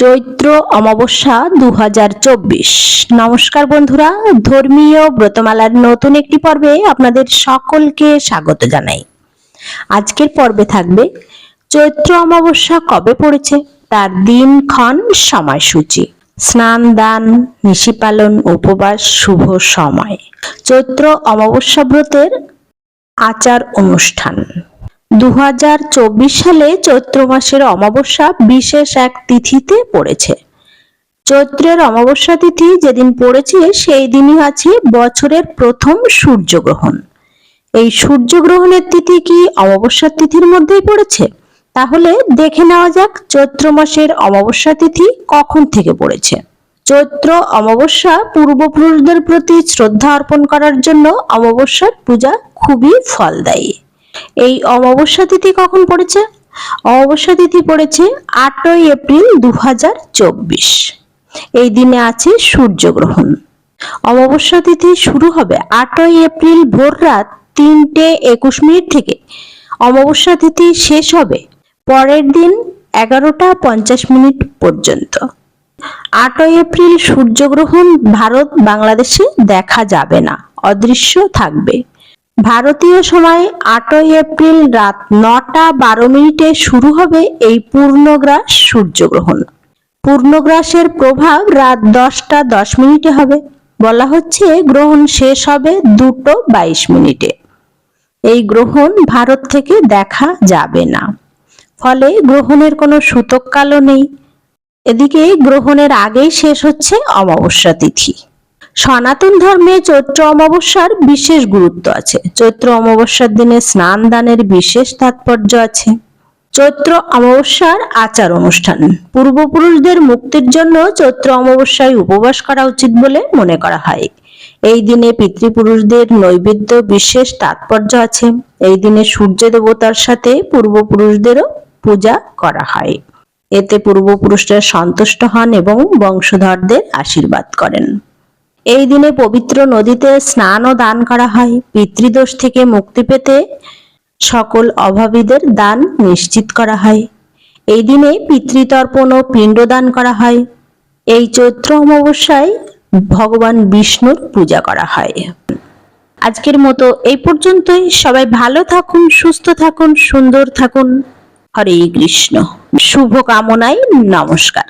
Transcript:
চৈত্র অমাবস্যা দু হাজার চব্বিশ। নমস্কার বন্ধুরা, ধর্মীয় ব্রতমালার নতুন একটি পর্বে আপনাদের সকলকে স্বাগত জানাই। আজকের পর্বে থাকবে, চৈত্র অমাবস্যা কবে পড়েছে? তার দিনক্ষণ সময়সূচি। স্নান, দান, নিশি পালন, উপবাস, শুভ সময়। চৈত্র অমাবস্যা ব্রতের আচার অনুষ্ঠান। দু হাজার চব্বিশ সালে চৈত্র মাসের অমাবস্যা বিশেষ এক তিথিতে পড়েছে। চৈত্রের অমাবস্যা তিথি যেদিন পড়েছে, সেই দিনই আছে বছরের প্রথম সূর্যগ্রহণ। এই সূর্যগ্রহণের তিথি কি অমাবস্যার তিথির মধ্যেই পড়েছে? তাহলে দেখে নেওয়া যাক চৈত্র মাসের অমাবস্যা তিথি কখন থেকে পড়েছে। চৈত্র অমাবস্যা পূর্বপুরুষদের প্রতি শ্রদ্ধা অর্পণ করার জন্য অমাবস্যার পূজা খুবই ফলদায়ী। এই অমাবস্যা তিথি কখন পড়েছে? অমাবস্যা তিথি পড়েছে আটই এপ্রিল দু হাজার চব্বিশ। এই দিনে আছে সূর্যগ্রহণ। অমাবস্যা তিথি শুরু হবে আটই এপ্রিল ভোর রাত তিনটে একুশ মিনিট থেকে। অমাবস্যা তিথি শেষ হবে পরের দিন এগারোটা পঞ্চাশ মিনিট পর্যন্ত। আটই এপ্রিল সূর্যগ্রহণ ভারত বাংলাদেশে দেখা যাবে না, অদৃশ্য থাকবে। ভারতীয় সময় আটই এপ্রিল রাত নটা বারো মিনিটে শুরু হবে এই পূর্ণগ্রাস সূর্যগ্রহণ। পূর্ণগ্রাসের প্রভাব রাত দশটা দশ মিনিটে হবে। বলা হচ্ছে গ্রহণ শেষ হবে দুটো বাইশ মিনিটে। এই গ্রহণ ভারত থেকে দেখা যাবে না। ফলে গ্রহণের কোনো সূতককালও নেই। এদিকে গ্রহণের আগেই শেষ হচ্ছে অমাবস্যা তিথি। সনাতন ধর্মে চৈত্র অমাবস্যার বিশেষ গুরুত্ব আছে। চৈত্র অমাবস্যার দিনে স্নান দানের বিশেষ তাৎপর্য আছে। চৈত্র অমাবস্যার আচার অনুষ্ঠান। পূর্বপুরুষদের মুক্তির জন্য চৈত্র অমাবস্যায় উপবাস করা উচিত বলে মনে করা হয়। এই দিনে পিতৃপুরুষদের নৈবেদ্য বিশেষ তাৎপর্য আছে। এই দিনে সূর্য দেবতার সাথে পূর্বপুরুষদেরও পূজা করা হয়। এতে পূর্বপুরুষরা সন্তুষ্ট হন এবং বংশধরদের আশীর্বাদ করেন। এই দিনে পবিত্র নদীতে স্নান ও দান করা হয়। পিতৃদোষ থেকে মুক্তি পেতে সকল অভাবীদের দান নিশ্চিত করা হয়। এই দিনে পিতৃতর্পণ ও পিণ্ডদান করা হয়। এই চৈত্র অমাবস্যায় ভগবান বিষ্ণুর পূজা করা হয়। আজকের মতো এই পর্যন্তই। সবাই ভালো থাকুন, সুস্থ থাকুন, সুন্দর থাকুন। হরে কৃষ্ণ। শুভ কামনায় নমস্কার।